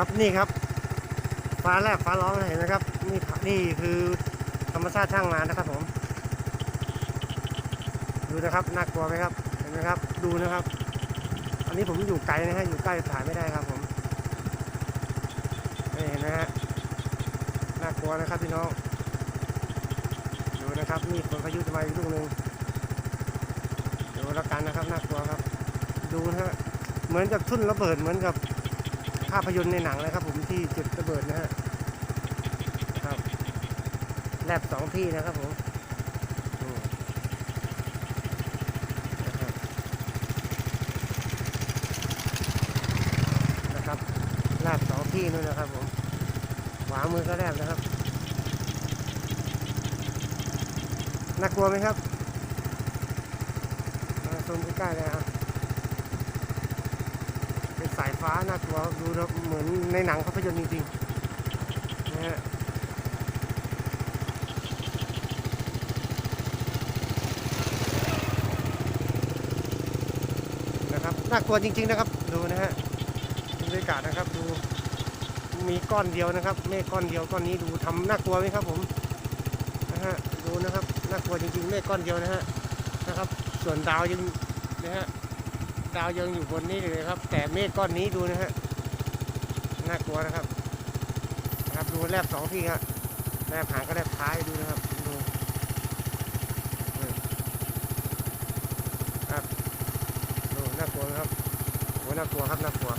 ครับนี่ครับ ฟ้าแลบฟ้าร้องเห็นไหมครับนี่นี่คือธรรมชาติช่างงานนะครับ ผม ดูนะครับน่ากลัวไหมครับเห็นไหมครับ ดูนะครับ อันนี้ผมอยู่ไกลนะฮะอยู่ใกล้ถ่ายไม่ได้ครับ ผมนี่เห็นไหมฮะน่ากลัวนะครับพี่น้องดูนะครับนี่ฝนพายุจะมาอีกลูกหนึ่งดูแล้วกันนะครับน่ากลัวครับ ดูนะฮะเหมือนกับทุ่นระเบิดเหมือนกับ ภาพยนตร์ในหนังเลยครับ ผมที่จุดระเบิดนะฮะครับแลบสองที่นะครับผมนะครับแลบสองที่นู่นนะครับผมขวามือก็แลบนะครับน่ากลัวไหมครับมาชมใกล้ๆเลยครับายฟ้าน่ากลัวดูแล้วเหมือนในหนังภาพยนตร์จริงๆนะฮะนะครับน่ากลัวจริง ๆนะครับ ดูนะฮะบรรยากาศนะครับดูมีก้อนเดียวนะครับเมฆก้อนเดียวก้อนนี้ดูทำน่ากลัวไหมครับผมนะฮะดูนะครับน่ากลัวจริงๆเมฆก้อนเดียวนะฮะนะครับ ส่วนดาวยังนะฮะ ดาวยังอยู่บนนี้เลยครับ แต่เมฆก้อนนี้ดูนะฮะน่ากลัวนะครับนะครับดูแลบสองที่ครับแลบหางก็แลบท้ายดูนะครับดูครับดูน่ากลัวนะครับโหน่ากลัวครับน่ากลัว